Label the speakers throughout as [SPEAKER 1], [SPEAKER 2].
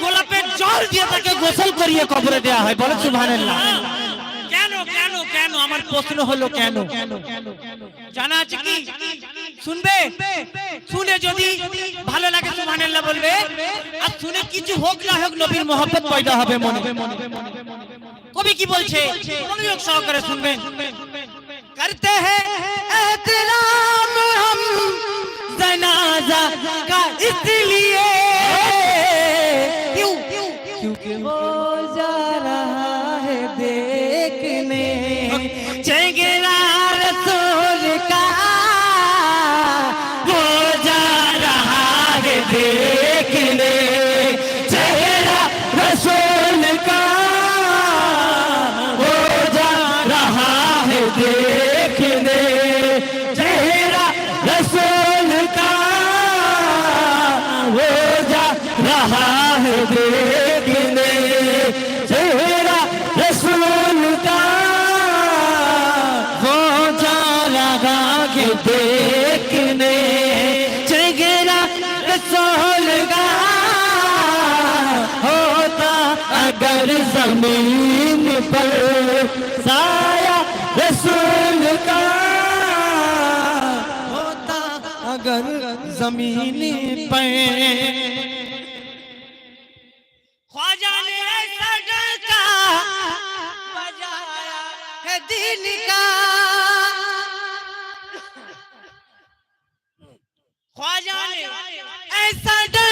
[SPEAKER 1] গোলাপের জল দিয়ে তাকে গোসল করিয়ে কবরে দেয়া কেন কেন কেন? আমার প্রশ্ন হলো কেন? বলবে, আর শুনে কিছু হোক না হোক নবীর মহব্বত পয়দা হবে মনে। কবি কি বলছে? মনোযোগ সহকারে শুনবেন। করতে হ্যাঁ এতরাম جنازہ کا اس لیے کیوں؟ کیونکہ وہ جا رہا ہے دیکھنے۔ چنگرا رسول کا
[SPEAKER 2] وہ جا رہا ہے دیکھنے۔ چہرہ رسول کا وہ جا رہا ہے رسول کا جا لگا ہوتا اگر زمین پر سایہ رسول کا ہوتا اگر زمین پر है
[SPEAKER 1] दिल का ख्वाजा ने ऐसा डंका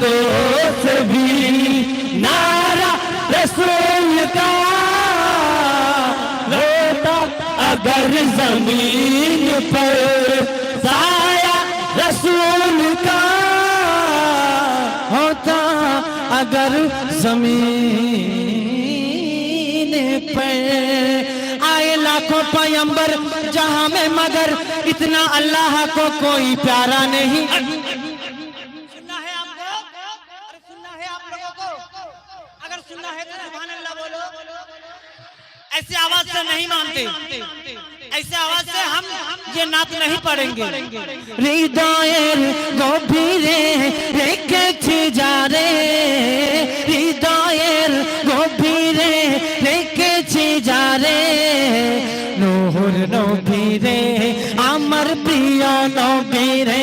[SPEAKER 2] دوست بھی نارا رسول کا روتا اگر زمین پر سایہ رسول کا ہوتا اگر زمین پر آئے لاکھوں پیمبر جہاں میں مگر اتنا اللہ کو کوئی پیارا نہیں ایسے آواز سے نہیں مانتے۔ ایسے آواز سے ہم یہ نعت نہیں پڑھیں گے۔ ہردائر وہ بھیرے ریکھے جا رے ہردائر وہ بھیرے ریکھے جا رے نوہر نو بھیرے امر پریا نو بھیرے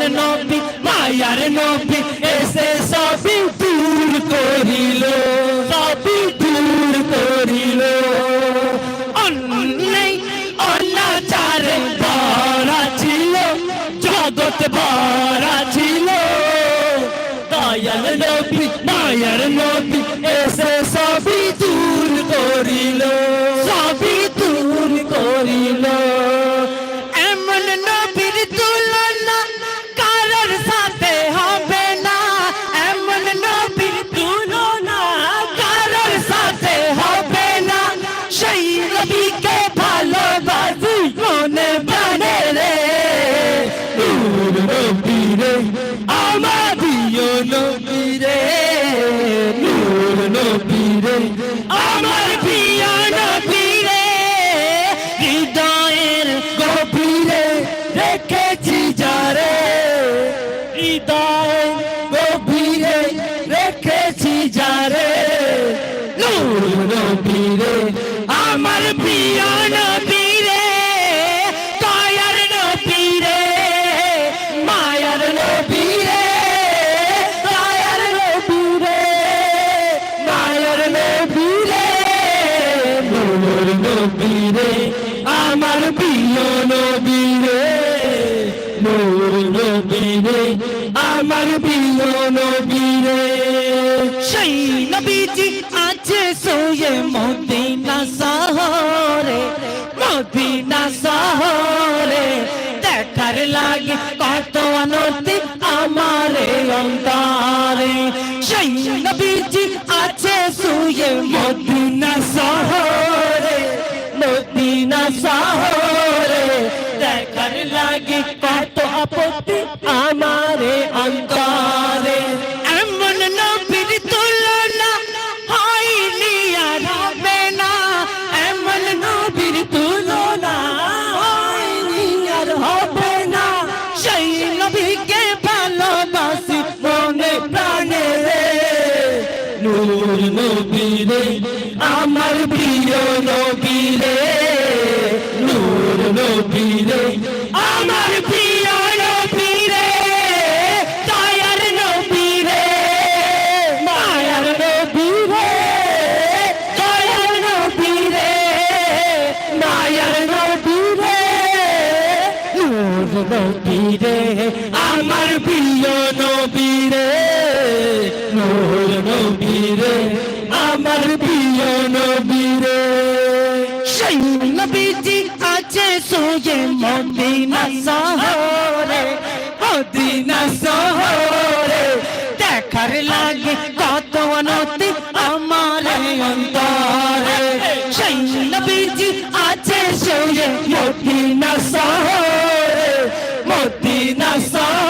[SPEAKER 2] দয়াল নবী, মায়ার নবী, এসে
[SPEAKER 1] সবই দূর করিল, সবই দূর করিল। অন্যায় ভরা ছিল, জগৎ ভরা ছিল। দয়াল নবী, মায়ার নবী, এসে সবই অনতি আমারে অন্তরে। সেই নবীজি আছে সুয়ে মদিনা শহরে মদিনা শহরে। দেখার লাগে কত আপত্তি আমারে অন্তরে। শহরে, মদিনা শহরে, দেখার লাগে কত অনতি আমার অন্তরে। সেই নবীজি আছে সোয়ে মদিনা শহরে মদিনা শহরে।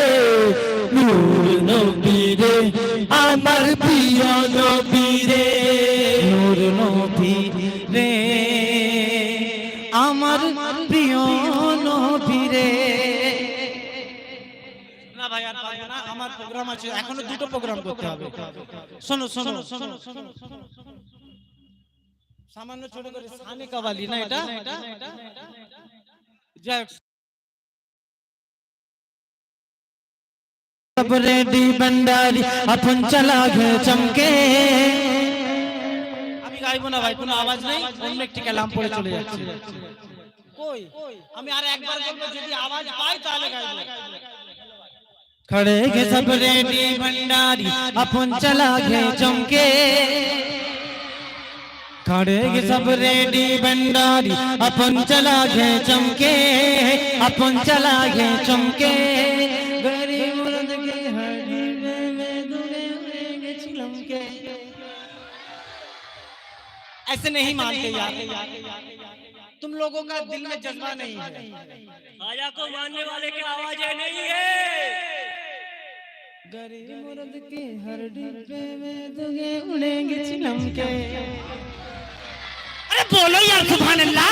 [SPEAKER 1] আমার প্রিয় নবী রে নূর নবী রে আমার প্রিয় নবী রে
[SPEAKER 2] না ভাই আর পারব না আমার প্রোগ্রাম আছে এখনও দুটো প্রোগ্রাম করতে হবে শোনো শোনো শোনো সামান্য ছোট করে সানে কাবালি না এটা যাই হোক,
[SPEAKER 1] सब रेडी भंडारी अपन चला गए चमके
[SPEAKER 2] আমি গাইবো না ভাই কোনো আওয়াজ নেই অন্য একটি কালাম পড়ে চলে যাচ্ছে কই আমি আর একবার বলবো যদি আওয়াজ পাই তাহলে গাইবো
[SPEAKER 1] खड़े के सब रेडी भंडारी अपन चला गए चमके खड़े के सब रेडी भंडारी अपन चला गए चमके अपन चला गए चमके ایسے نہیں مانتے یار۔ تم
[SPEAKER 2] لوگوں کا دل میں
[SPEAKER 1] جذبہ نہیں ہے۔ خواجہ کو ماننے والے کی
[SPEAKER 3] آوازیں نہیں ہے۔ گریب مرد کی ہر ڈبے
[SPEAKER 1] میں دگے اڑیں گے چلم کے ارے بولو یار سبحان
[SPEAKER 2] اللہ۔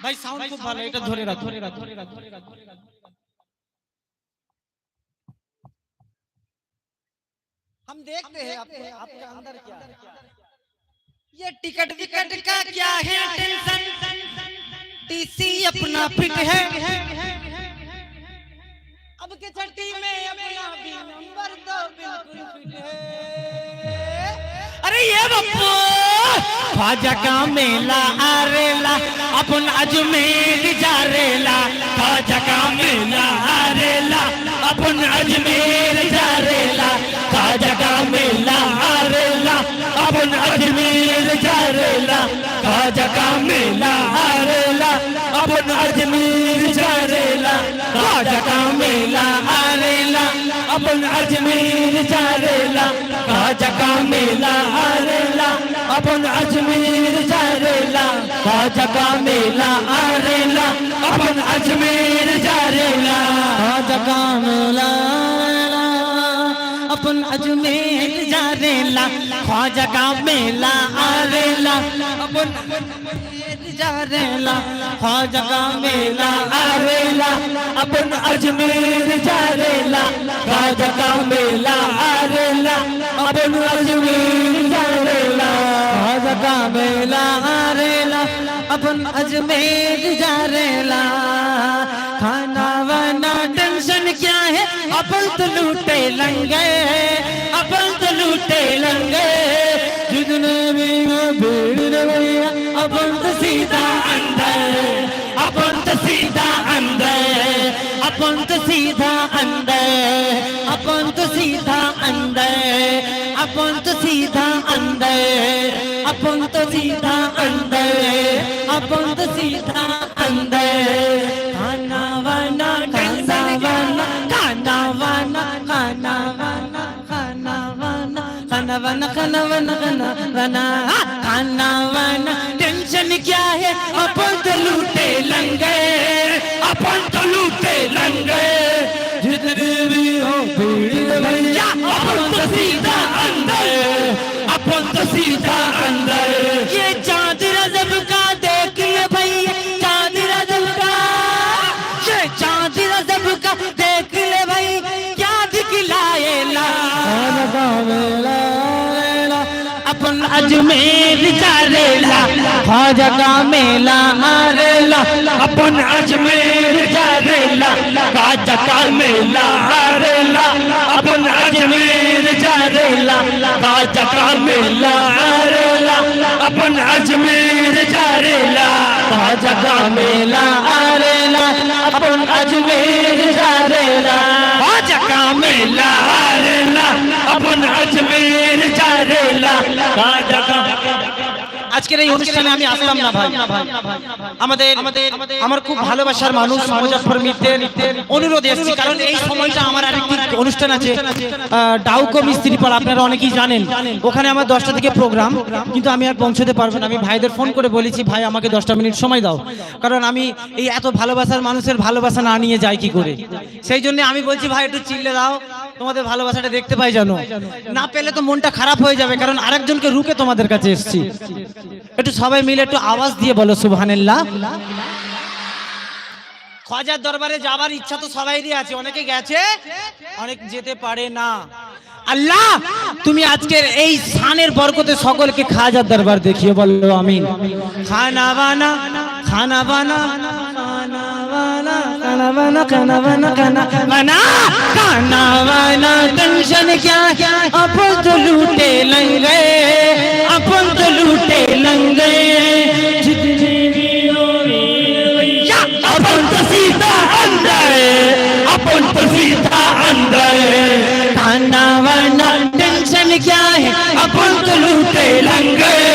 [SPEAKER 2] بھائی ساؤنڈ کو
[SPEAKER 1] بھالے ایٹا دھورے رکھو۔ ہم دیکھتے ہیں آپ کے اندر کیا ہے۔ یہ ٹکٹ وکٹ کا کیا ہے ٹینشن؟ ٹی سی اپنا فٹ
[SPEAKER 2] ہے۔ اب کے چھٹی میں اپنا بھی نمبر تو بالکل فٹ ہے۔ ارے یہ بپو خواجہ کا میلہ آریلا، اپن اجمیر جاریلا۔ خواجہ کا میلہ آریلا، اپن اجمیر جاریلا۔ خواجہ کا میلہ آریلا، اپن का मेला अपन अजमेर चारेला राजा अपन अजमेर चारेला राजा का मेला अपन अजमेर चारेला राजा का मेला हारेला अपन अजमेर चारेला राजा अपन अजमेर
[SPEAKER 1] خواجہ کا میلا آریلا خواجہ کا میلا آریلا اپن اجمیر جاریلا خواجہ کا میلا آریلا اپن اجمیر جاریلا خواجہ کا میلا آریلا اپن اجمیر جاریلا کھانا وانا ٹینشن کیا ہے اپن تو لنگے اپن കുട്ടേലങ്ക അപ്പുറത്ത് സീത അന്തർ അപ്പുറത്ത് സീത അന്തർ അപ്പുറത്ത് സീത അന്തർ അപ്പുറത്ത് സീത അന്തർ അപ്പുറത്ത് സീത അന്തർ അപ്പുറത്ത് സീത അന്തർ അപ്പുറത്ത് സീത അന്തർ ونا خنا ونا خنا ونا خنا ونا ٹینشن کیا ہے اپن تو لوٹے لنگے اپن تو لوٹے لنگے جتنے بھی ہوں پیڑی بھیا اپن تو سیدھا اندر اپن تو سیدھا اندر یہ جان अजमेर जा रेला ख्वाजा का मेला आरेला
[SPEAKER 2] अपन अजमेर जा रेला ख्वाजा का मेला आरेला अपन अजमेर जा रेला ख्वाजा का मेला आरेला अपन अजमेर जा रेला
[SPEAKER 1] ख्वाजा का मेला आरेला अपन अजमेर जा रेला
[SPEAKER 2] ख्वाजा का मेला आरेला अपना अजमेर चारेला
[SPEAKER 1] আজকের এই অনুষ্ঠানে আমি আসলাম না ভাই। আমাদের আমার খুব ভালোবাসার মানুষ মুজাফর মিত্রের অনুরোধে এসেছি কারণ এই সময়টা আমার আরেকটি অনুষ্ঠান আছে। ডাউকো মিস্ত্রি পাড়া আপনারা অনেকেই জানেন। ওখানে আমার দশটা থেকে প্রোগ্রাম কিন্তু আমি আর পৌঁছতে পারব না। আমি ভাইদের ফোন করে বলেছি ভাই আমাকে দশটা মিনিট সময় দাও। কারণ আমি এই এত ভালোবাসার মানুষের ভালোবাসা না নিয়ে যাই কি করে? সেই জন্য আমি বলছি ভাই একটু চিল্লে দাও। তোমাদের ভালোবাসাটা দেখতে পাই জানো না পেলে তো মনটা খারাপ হয়ে যাবে কারণ আরেকজনকে রুকে তোমাদের কাছে এসেছি। একটু সবাই মিলে একটু আওয়াজ দিয়ে বলো, সুবহানাল্লাহ। খাজার দরবারে যাবার ইচ্ছা তো সবাইরই আছে, অনেকে গেছে, অনেক যেতে পারে না। আল্লাহ, তুমি আজকের এই স্থানের বরকতে সকলকে খাজার দরবার দেখিয়ে বলল, আমিন। খানা বানা খানা বানা والا کنا ٹینشن کیا اپن تو لوٹے لنگ گئے اپن تو لوٹے لنگ گئے اپن تو سیدھا اندر اپن ٹینشن کیا ہے؟ اپن تو لوٹے لنگ گئے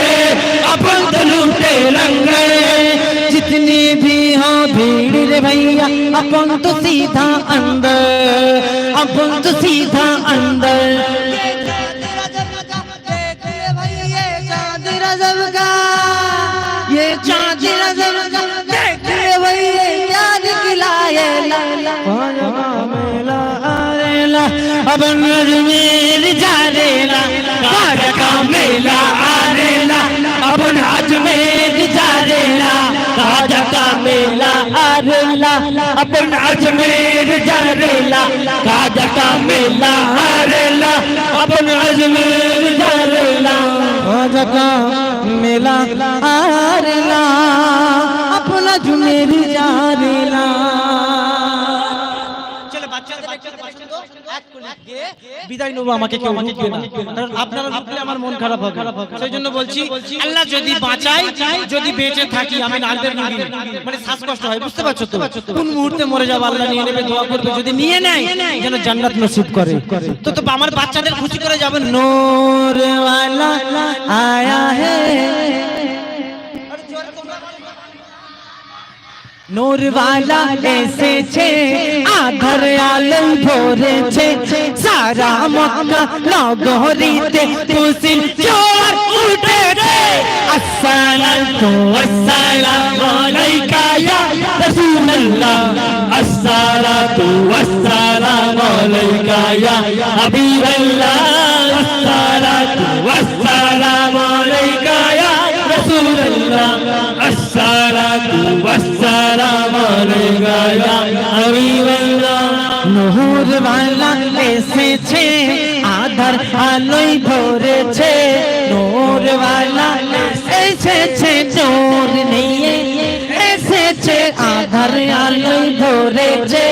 [SPEAKER 1] ये चांद लगा देखिए भैया याद खिलाए मेला आरेला अब नजमेर जारेला काज का मेला आरेला अब नजमेर जारेला काज का मेला आरेला अपन अजमेर जारेला काज
[SPEAKER 2] la
[SPEAKER 1] বিদায় নেব, আমাকে কেউ ঢুকবে না। কারণ আপনারা ঢুকলে আমার মন খারাপ হবে। সেই জন্য বলছি, আল্লাহ যদি বাঁচাই যদি বেঁচে থাকি, আমি নালবের রুগী মানে শ্বাসকষ্ট হয়, বুঝতে পারছ তো? কোন মুহূর্তে মরে যাব, আল্লাহ নিয়ে নেবে, দোয়া করবে, যদি নিয়ে নেয়, যেন জান্নাত নসিব করে। তো তো আমার বাচ্চাদের খুশি করে যাবেন নূর ওয়ালা আয়া হে। নূর वाला এসেছে আধার আলো ভরেছে সারা মক্কা নগরীতে খুশির জোয়ার উঠেছে আসসালাতু ওয়াসসালামু আলাইকা ইয়া রাসূলুল্লাহ আসসালাতু ওয়াসসালামু আলাইকা ইয়া হাবিবাল্লাহ আসসালাতু ওয়াসসালামু আলাইকা ইয়া রাসূলুল্লাহ নহর বালা এসেছে, আধার আলোয় ভরেছে, নূর বালা এসেছে চোর নিয়ে এসেছে, আধার আলোয় ভরেছে।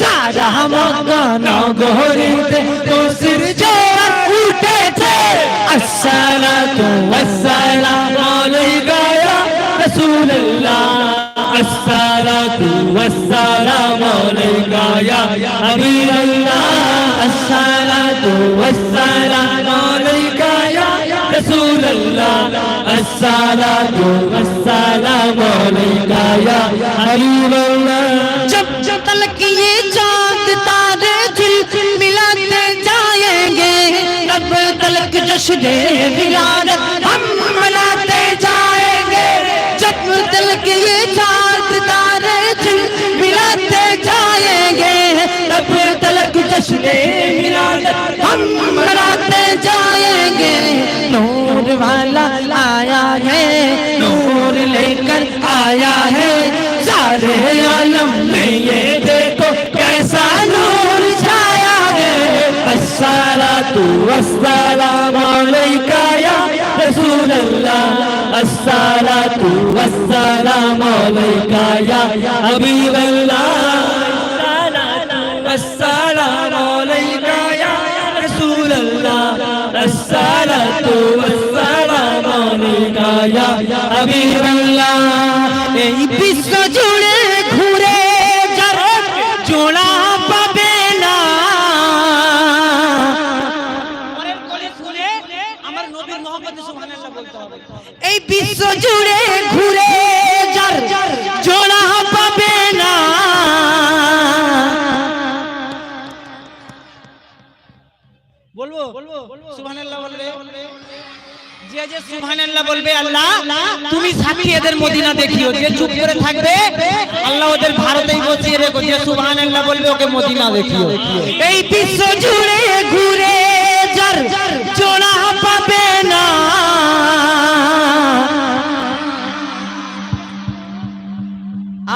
[SPEAKER 1] সারা মক্কা নগরীতে খুশির জোয়ার উঠেছে। আসসালাতু ওয়াসসালামু। مولانا الصلاة والسلام عليك يا حبيب الله الصلاة والسلام عليك يا رسول الله الصلاة والسلام عليك يا حبيب الله جب جب تلک یہ چاند تارے جل ملاتے جائیں گے رب تلک جشن ولادت ہم منا تک جشن ملادت ہم مراتے جائیں گے۔ نور والا آیا ہے، نور لے کر آیا ہے۔ سارے عالم میں یہ دیکھو، کیسا نور چھایا ہے۔ السلام والسلام علیکہ یا رسول اللہ۔ السلام والسلام علیکہ یا حبیب اللہ۔ এই বিশ্ব জুড়ে ঘুরে জোড়া পাবে না। এই বিশ্ব জুড়ে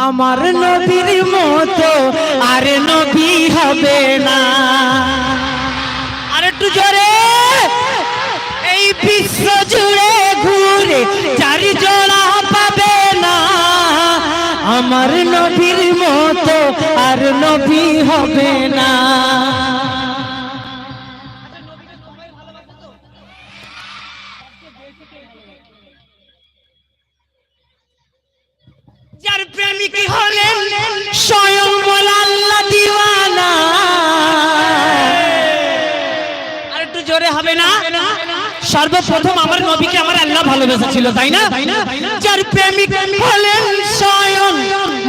[SPEAKER 1] আমার নবীর মতো আর নবী হবে না। আর একটু জোরে। আমার নবীর মতো আর নবী হবে না। হলেন স্বয়ং আর একটু জোরে হবে না? সর্বপ্রথম আমার নবীকে আমার আল্লাহ ভালোবেসেছিল, তাই না? যার প্রেমিক হলেন স্বয়ং